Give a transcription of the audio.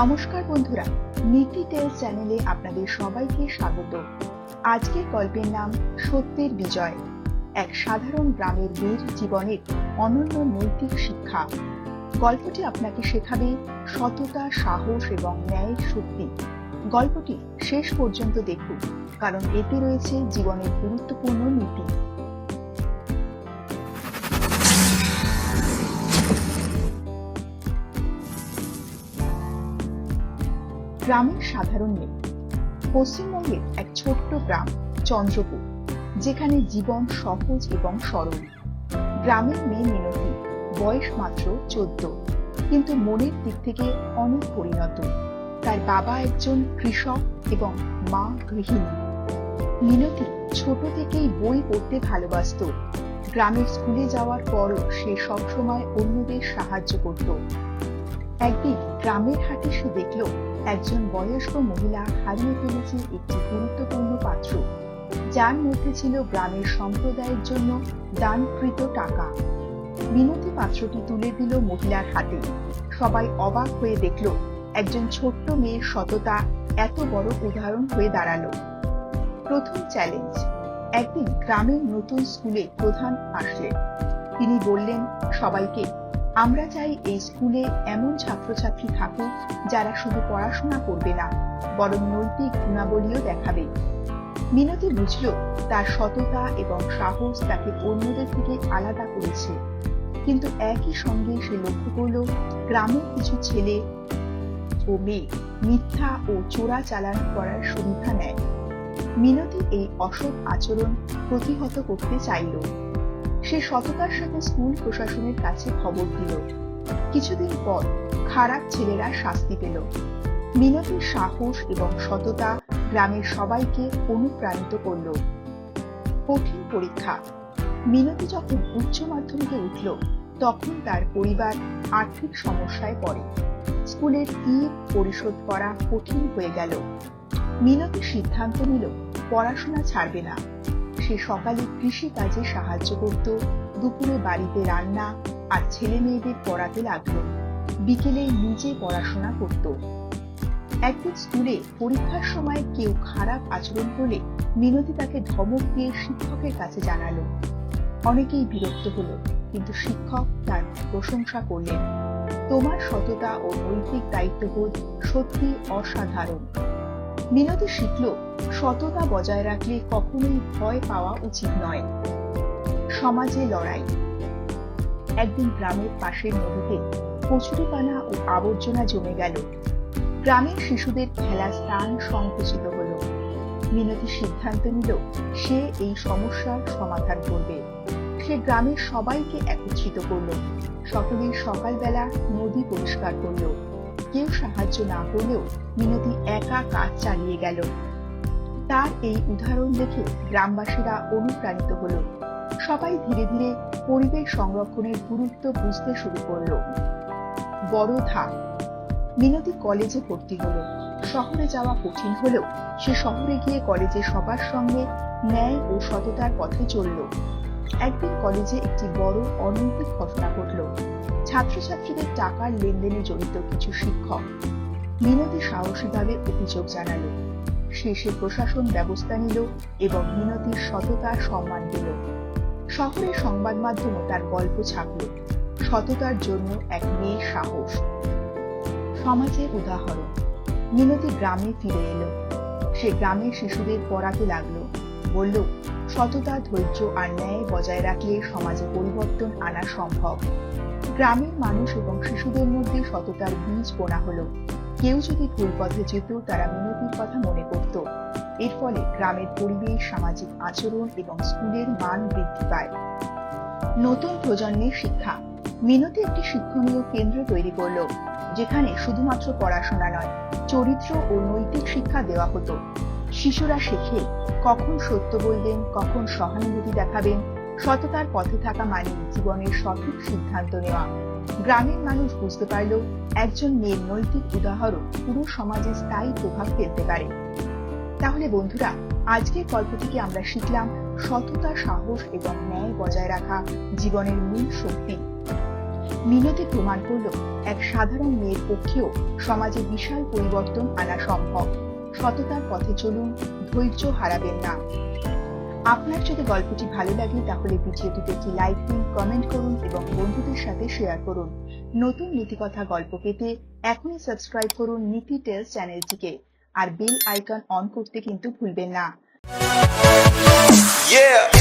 নমস্কার বন্ধুরা, নীতি টেল চ্যানেলে আপনাদের সবাইকে স্বাগত। আজকের গল্পের নাম সত্যের বিজয়। এক সাধারণ গ্রামের মেয়ের জীবনের অনন্য নৈতিক শিক্ষা। গল্পটি আপনাকে শেখাবে সততা, সাহস এবং ন্যায়ের শক্তি। গল্পটি শেষ পর্যন্ত দেখুন, কারণ এতে রয়েছে জীবনের গুরুত্বপূর্ণ নীতি। গ্রামের সাধারণ মেয়ে পশ্চিমবঙ্গের এক ছোট্ট গ্রাম চন্দ্রপুর, যেখানে জীবন সহজ এবং সরল। গ্রামের মেয়ে মিনতি, বয়স মাত্র চোদ্দ, কিন্তু মনের দিক থেকে অনেক পরিণত। তার বাবা একজন কৃষক এবং মা গৃহিণী। মিনতি ছোট থেকেই বই পড়তে ভালোবাসত। গ্রামের স্কুলে যাওয়ার পরও সে সবসময় অন্যদের সাহায্য করত। একদিন গ্রামের হাটে সে দেখল একজন বয়স্ক মহিলা হারিয়ে ফেলেছে একটি গুরুত্বপূর্ণ পাত্র, যার মধ্যে ছিল গ্রামের সম্প্রদায়ের জন্য দানকৃত টাকা। মিনতি পাত্রটি তুলে দিল মহিলার হাতে। সবাই অবাক হয়ে দেখল, একজন ছোট্ট মেয়ের সততা এত বড় উদাহরণ হয়ে দাঁড়াল। প্রথম চ্যালেঞ্জ একদিন গ্রামের নতুন স্কুলে প্রধান আসলেন। তিনি বললেন, সবাইকে আমরা চাই এই স্কুলে এমন ছাত্রছাত্রী থাকুক যারা শুধু পড়াশোনা করবে না, বরং নৈতিক গুণাবলীও দেখাবে। মিনতি বুঝল, তার সততা এবং সাহস তাকে অন্যদের থেকে আলাদা করেছে। কিন্তু একই সঙ্গে সে লক্ষ্য করল, গ্রামের কিছু ছেলে ও মেয়ে মিথ্যা ও চোরা চালান করার সুবিধা নেয়। মিনতি এই অসৎ আচরণ প্রতিহত করতে চাইল। সে সততার সাথে স্কুল প্রশাসনের কাছে খবর দিল। কিছুদিন পর খারাপ ছেলেরা শাস্তি পেল। মিনতির সাহস এবং সততা গ্রামের সবাইকে অনুপ্রাণিত করল। কঠিন পরীক্ষা। মিনতি যখন উচ্চ মাধ্যমিকে উঠল, তখন তার পরিবার আর্থিক সমস্যায় পড়ে। স্কুলের ফি পরিশোধ করা কঠিন হয়ে গেল। মিনতি সিদ্ধান্ত নিল, পড়াশোনা ছাড়বে না। সে সকালে কৃষি কাজে সাহায্য করত। দুপুরে বাড়িতে রান্না আর ছেলে মেয়েদের পড়াতে লাগল। বিকেলে নিজে পড়াশোনা করত। একদিন স্কুলে পরীক্ষার সময় কেউ খারাপ আচরণ করলে মিনতি তাকে ধমক দিয়ে শিক্ষকের কাছে জানালো। অনেকেই বিরক্ত হলো, কিন্তু শিক্ষক তার প্রশংসা করলেন। তোমার সততা ও নৈতিক দায়িত্ববোধ সত্যি অসাধারণ। মিনতি শিখল, সততা বজায় রাখলে কখনোই ভয় পাওয়া উচিত নয়। সমাজে লড়াই। একদিন গ্রামের পাশের নদীতে কচুরিপানা ও আবর্জনা জমে গেল। গ্রামের শিশুদের খেলার স্থান সংকুচিত হলো। মিনতি সিদ্ধান্ত নিল, সে এই সমস্যার সমাধান করবে। সে গ্রামের সবাইকে একত্রিত করল। সকলেই সকালবেলা নদী পরিষ্কার করল। কেউ সাহায্য না করলেও মিনতি একা কাজ চালিয়ে গেল। তার এই উদাহরণ দেখে গ্রামবাসীরা অনুপ্রাণিত হলো। সবাই ধীরে ধীরে পরিবেশ সংরক্ষণের গুরুত্ব বুঝতে শুরু করল। বড় ধাপ। মিনতি কলেজে ভর্তি হলো। শহরে যাওয়া কঠিন হলেও সে শহরে গিয়ে কলেজে সবার সঙ্গে ন্যায় ও সততার পথে চলল। একদিন কলেজে একটি বড় অনৈতিক ঘটনা ঘটল। ছাত্রছাত্রীদের টাকার লেনদেনে জড়িত কিছু শিক্ষক মিনতি সাহসীভাবে অভিযোগ জানালো। শেষে প্রশাসন ব্যবস্থা নিল এবং মিনতির সততার সম্মান দিল। শহরের সংবাদ মাধ্যমে তার গল্প ছাপল। সততার জন্য এক মেয়ের সাহস। সমাজের উদাহরণ, মিনতি গ্রামে ফিরে এলো। সে গ্রামের শিশুদের পড়াতে লাগল। বলল সততা, ধৈর্য আর ন্যায় বজায় রাখলে সমাজে পরিবর্তন আনা সম্ভব। গ্রামের মানুষ এবং শিশুদের মধ্যে সততার বীজ বোনা হলো। কেউ যদি ভুল পথে যেত, তারা মিনতির কথা মনে করত। এর ফলে গ্রামের পরিবেশ, সামাজিক আচরণ এবং স্কুলের মান বৃদ্ধি পায়। নতুন প্রজন্মের শিক্ষা। মিনতি একটি শিক্ষণীয় কেন্দ্র তৈরি করল, যেখানে শুধুমাত্র পড়াশোনা নয়, চরিত্র ও নৈতিক শিক্ষা দেওয়া হতো। শিশুরা শেখে কখন সত্য বলবেন, কখন সহানুভূতি দেখাবেন, সততার পথে থাকা মানে জীবনের সঠিক সিদ্ধান্ত নেওয়া। গ্রামের মানুষ বুঝতে পারল একজন মেয়ের নৈতিক উদাহরণ পুরো সমাজে স্থায়ী প্রভাব ফেলতে পারে। তাহলে বন্ধুরা, আজকের গল্প থেকে আমরা শিখলাম সততা, সাহস এবং ন্যায় বজায় রাখা জীবনের মূল শক্তি। মিনতি প্রমাণ করল এক সাধারণ মেয়ের পক্ষেও সমাজে বিশাল পরিবর্তন আনা সম্ভব। সততার পথে চলুন, ধৈর্য হারাবেন না। আপনার যদি গল্পটি ভালো লাগে, তাহলে ভিডিওটিতে একটি লাইক দিন কমেন্ট করুন এবং বন্ধুদের সাথে শেয়ার করুন। নতুন নীতিকথা গল্প পেতে এখনই সাবস্ক্রাইব করুন নীতি টেলস চ্যানেলটিকে আর বেল আইকন অন করতে কিন্তু ভুলবেন না। Yeah.